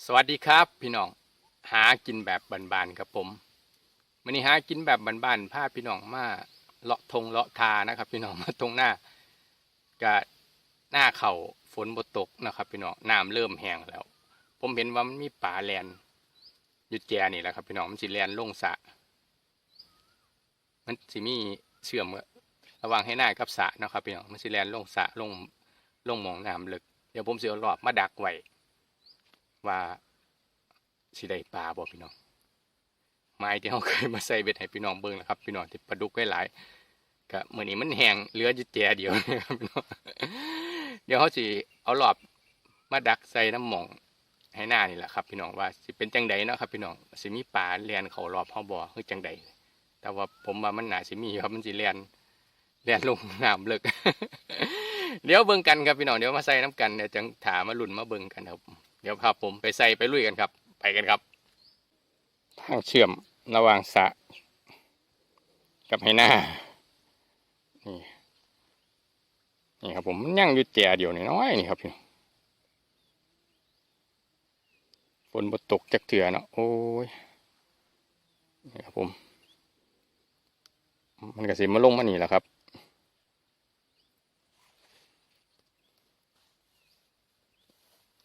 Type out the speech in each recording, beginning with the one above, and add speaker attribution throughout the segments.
Speaker 1: สวัสดีครับ พี่น้องหากินแบบบานๆครับผมวันนี้หากินแบบบานๆพาพี่น้องมาเลาะทงเลาะทานะครับ พี่น้องมาตรงหน้ากะหน้าเข่าฝนบตกนะครับ พี่น้องน้ำเริ่มแห้งแล้ว ผมเห็นว่ามันมีป่าแลนอยู่แจนี่แหละครับ พี่น้องมันสิแลนลงสะ มันสิมีเชื่อมระว่างให้หน้ากับสะนะครับ พี่น้องมันสิแลนลงสะลงลงหมองน้ำลึกเดี๋ยวผมเสิเอารอบมาดักไว้ ว่าสิได้ปลาบ่พี่น้องไม้ที่เขาเคยมาใส่เบ็ดให้พี่น้องเบิ่งนะครับ พี่น้องที่ปลาดุกไว้หลายก็มือนี้มันแห้งเหลืออยู่แจเดียวนะครับพี่น้องเดี๋ยวเขาสิเอาหลอบมาดักใส่น้ำหมองให้หน้านี่แหละครับ พี่น้องว่าสิเป็นจังใดเนาะครับ พี่น้องสิมีปลาเลียนเขารอบเฮาบ่อคือจังใดแต่ว่าผมว่ามันหนาสิมีครับมันสิเลียนเลียนลงน้ำเลึกเดี๋ยวเบิ่งกันครับพี่น้องเดี๋ยวมาใส่น้ำกันเดี๋ยวจังถามมาลุ่นมาเบิ่งกันครับ เดี๋ยวพาผมไปใส่ไปลุยกันครับ ไปกันครับ ทางเชื่อมระหว่างสะ กับไหหน้านี่นี่ครับผมมันยั่งอยู่แจเดียวน้อยนี่ครับพี่ฝนบตกจักเถื่อเนาะโอ้ยนี่ครับผม มันก็สิมาลงมานี่แหละครับ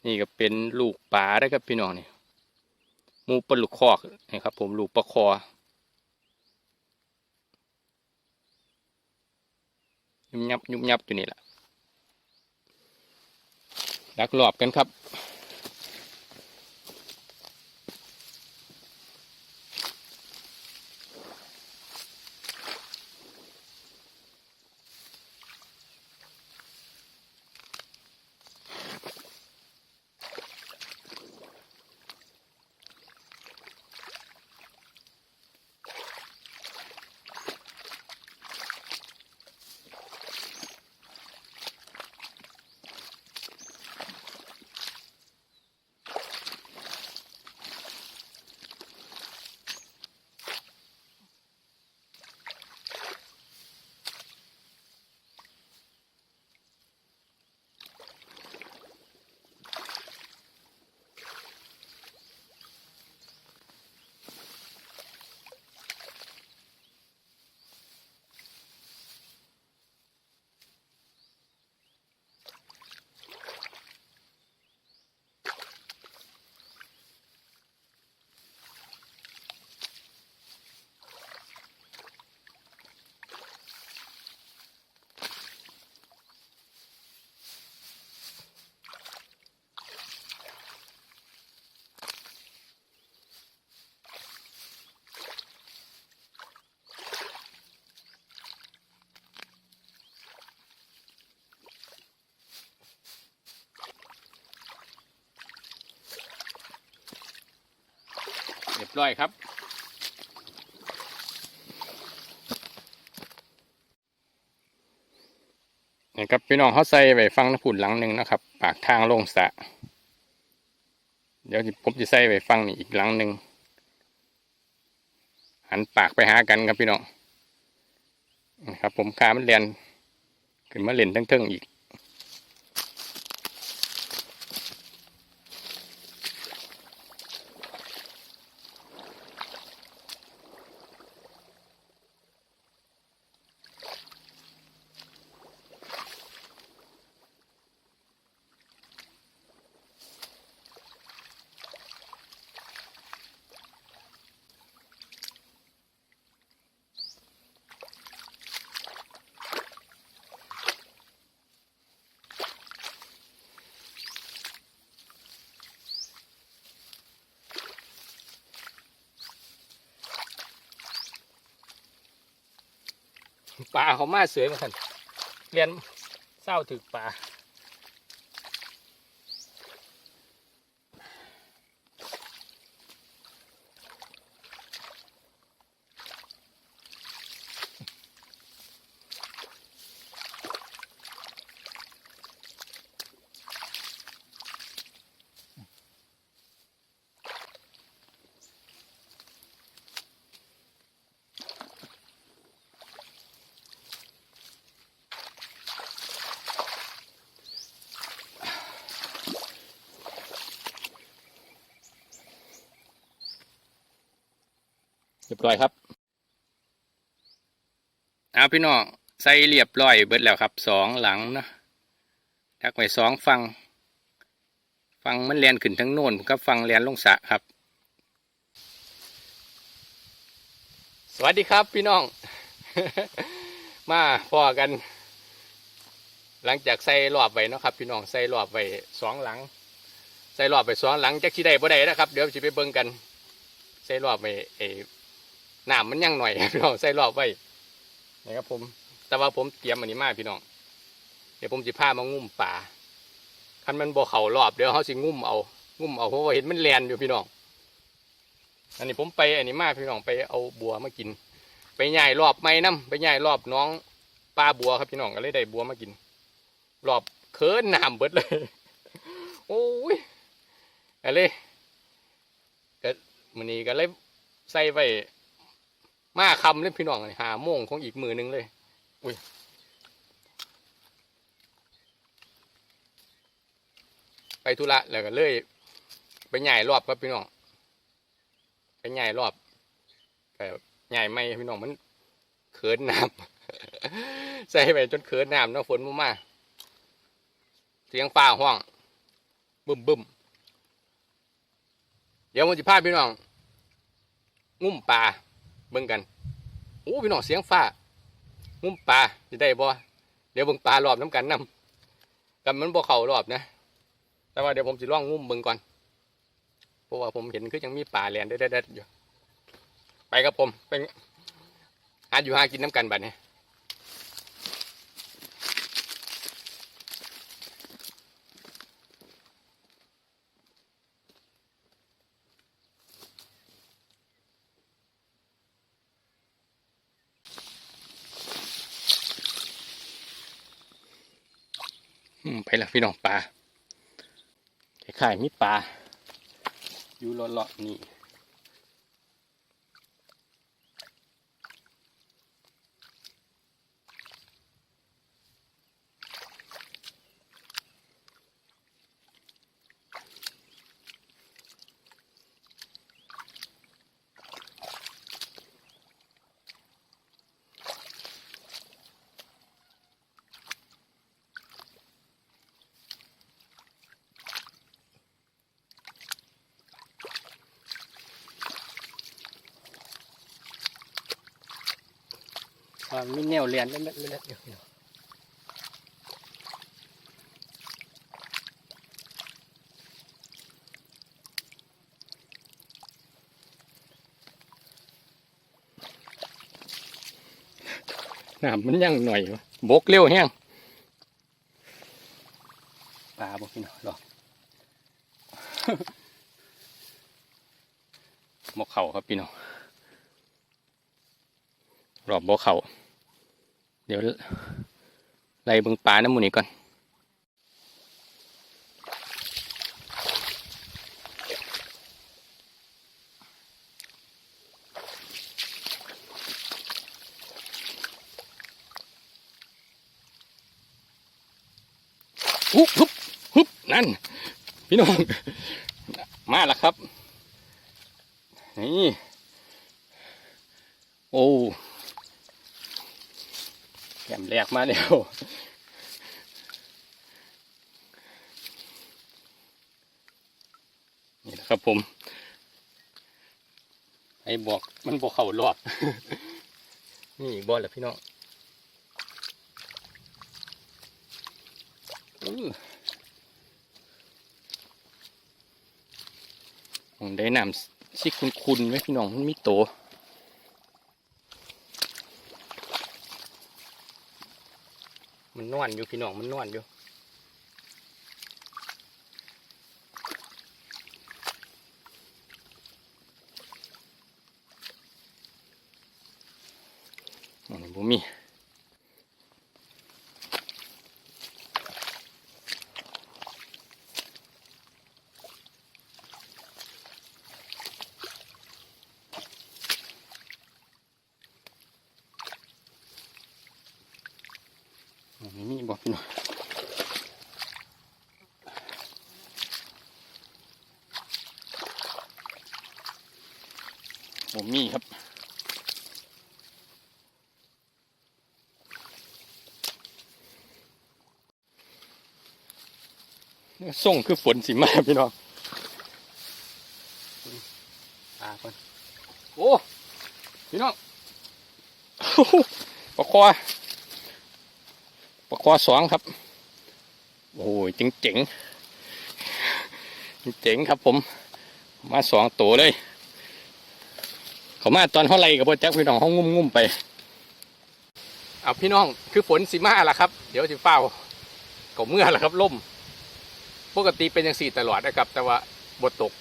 Speaker 1: นี่ก็เป็นลูกปลาได้ครับพี่น้องนี่หมูปลาลูกคอกนี่ครับ ผมลูกปลาคอ ยุบยับยุบยับอยู่นี่แหละรักหลอบกันครับ ร้อยครับ นี่ครับพี่น้องเขาใส่ไว้ฟังน้ำผุนหลังหนึ่งนะครับ ปากทางลงสะ เดี๋ยวผมจะใส่ไว้ฟังนี่อีกหลังหนึ่งหันปากไปหากันครับพี่น้องนะครับผมคามันเรียนขึ้นมาเล่นทั้งเทิงๆอีก ป่าเขามาเสือมาท่านเรียนเศร้าถึกป่า เรียบร้อยครับเอาพี่น้องใส่เรียบร้อยเบิดแล้วครับสองหลังนะทักไว้สองฟัง ฟังมันเลียนขึ้นทั้งโน่นกับฟังเลียนลงสะครับ สวัสดีครับพี่น้อง มาพอกัน หลังจากใส่รอบไว้เนาะครับ พี่น้องใส่รอบไว้สองหลัง ใส่รอบไปสองหลังจากที่ได้บ่ได้นะครับ เดี๋ยวจะไปเบิ่งกัน ใส่รอบไปเออ น้ำมันยังหน่อยพี่น้องใส่รอบไว้นะครับผม แต่ว่าผมเตรียมอันนี้มาพี่น้อง เดี๋ยวผมจะพามางุ่มป่าคันมันบ่เข่ารอบเดี๋ยวเขาสิงุ่มเอางุ่มเอาเพราะว่าเห็นมันแลนอยู่พี่น้อง อันนี้ผมไปอันนี้มาพี่น้องไปเอาบัวมากิน ไปย่ายรอบไม้น้ำไปย่ายรอบน้องปลาบัวครับพี่น้องก็เลยได้บัวมากิน รอบเคินน้ำเบิดเลย โอ้ยอะไรก็มันนี้ก็เลยใส่ไว้ มาคำเลยพี่น้องหาโมงของอีกมือหนึงเลย อุ้ยไปธุระแล้วก็เลย ไปใหญ่รอบครับพี่น้องไปใหญ่รอบก็ใหญ่ไม่พี่น้องมันเขินน้ำใส่ไปจนเขินน้ำเนาะฝนมามาเสียงฟ้าห้องบึ้มบึมเดี๋ยวผมจะพาพี่น้องงุ่มปลา เบิ่งกันโอ้พี่น้องเสียงฟ้างุ่มปลาจะได้บ่เดี๋ยวเบิ่งปลารอบน้ำกันนํกันมันบ่เข่ารอบนะแต่ว่าเดี๋ยวผมจะล่องงุ่มเบิ่งก่อนเพราะว่าผมเห็นคือยังมีปลาแลนได้ๆอยู่ไปกับผมไปอาอยู่หากินน้ำกันบัดนี้ ไปแล้วพี่น้องปลาคล้ายๆมีปลาอยู่หลอดๆนี่ อ่ามีแนวเรียนเล็ดๆๆอยู่น้องน้ำมันยังหน่อยวะบกเร็วแห้งปลาบอกพี่น้องหรอบกเข่าครับพี่น้องรอบบกเข่า เดี๋ยวไล่เบิ่งปลาน้ำหมูนี่ก่อนฮุบฮุบฮุบนั่น พี่น้อง มาแล้วครับ นี่ โอ้ แกมแรกมาแล้วนี่แหละครับผม ไอ้บอกมันบอกเข่ารอดนี่บอลแหละพี่น้องอื้อผมได้นำซิคุณคุณไว้พี่น้องมันมีโต มันนอนอยู่พี่น้องมันนอนอยู่มันบ่มี นี่บอกพี่น้องผมมีครับส่งคือฝนสิมาพี่น้องอาคนโอ้ พี่น้องประคอ อสองครับ โอ้ยเจ๋งเจ๋งๆเจ๋งครับผม มาสองตัวเลย เขามาตอนเท่าไรกับพ่อแจ็คพี่น้องห้องงุ่มงุ่มๆไป เอาพี่น้องคือฝนสิมาละครับ เดี๋ยวสิเฝ้าก็เมื่อละครับล่ม ปกติเป็นอย่างสี่ตลอดนะครับ แต่ว่าบทตก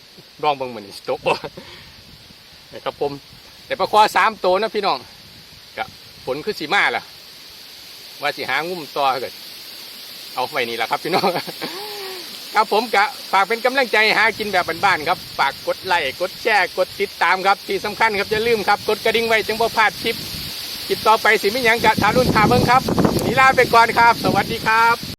Speaker 1: ร่องบางเหมือนตกบ่นะครับผม แต่ปลาควาสามตัวนะพี่น้องกับฝนคือสีมาล่ะ ว่าสิหางุ่มต่อเกิดเอาไว้นี่แหละครับพี่น้องครับผมกะฝากเป็นกำลังใจหากินแบบบ้านๆครับ ฝากกดไลค์กดแชร์กดติดตามครับที่สำคัญครับอย่าลืมครับ กดกระดิ่งไว้จึงบ่พลาดคลิปคลิปต่อไปสิไม่ยังกะทารุ่นทาเบิ้งครับนีลาไปก่อนครับ สวัสดีครับ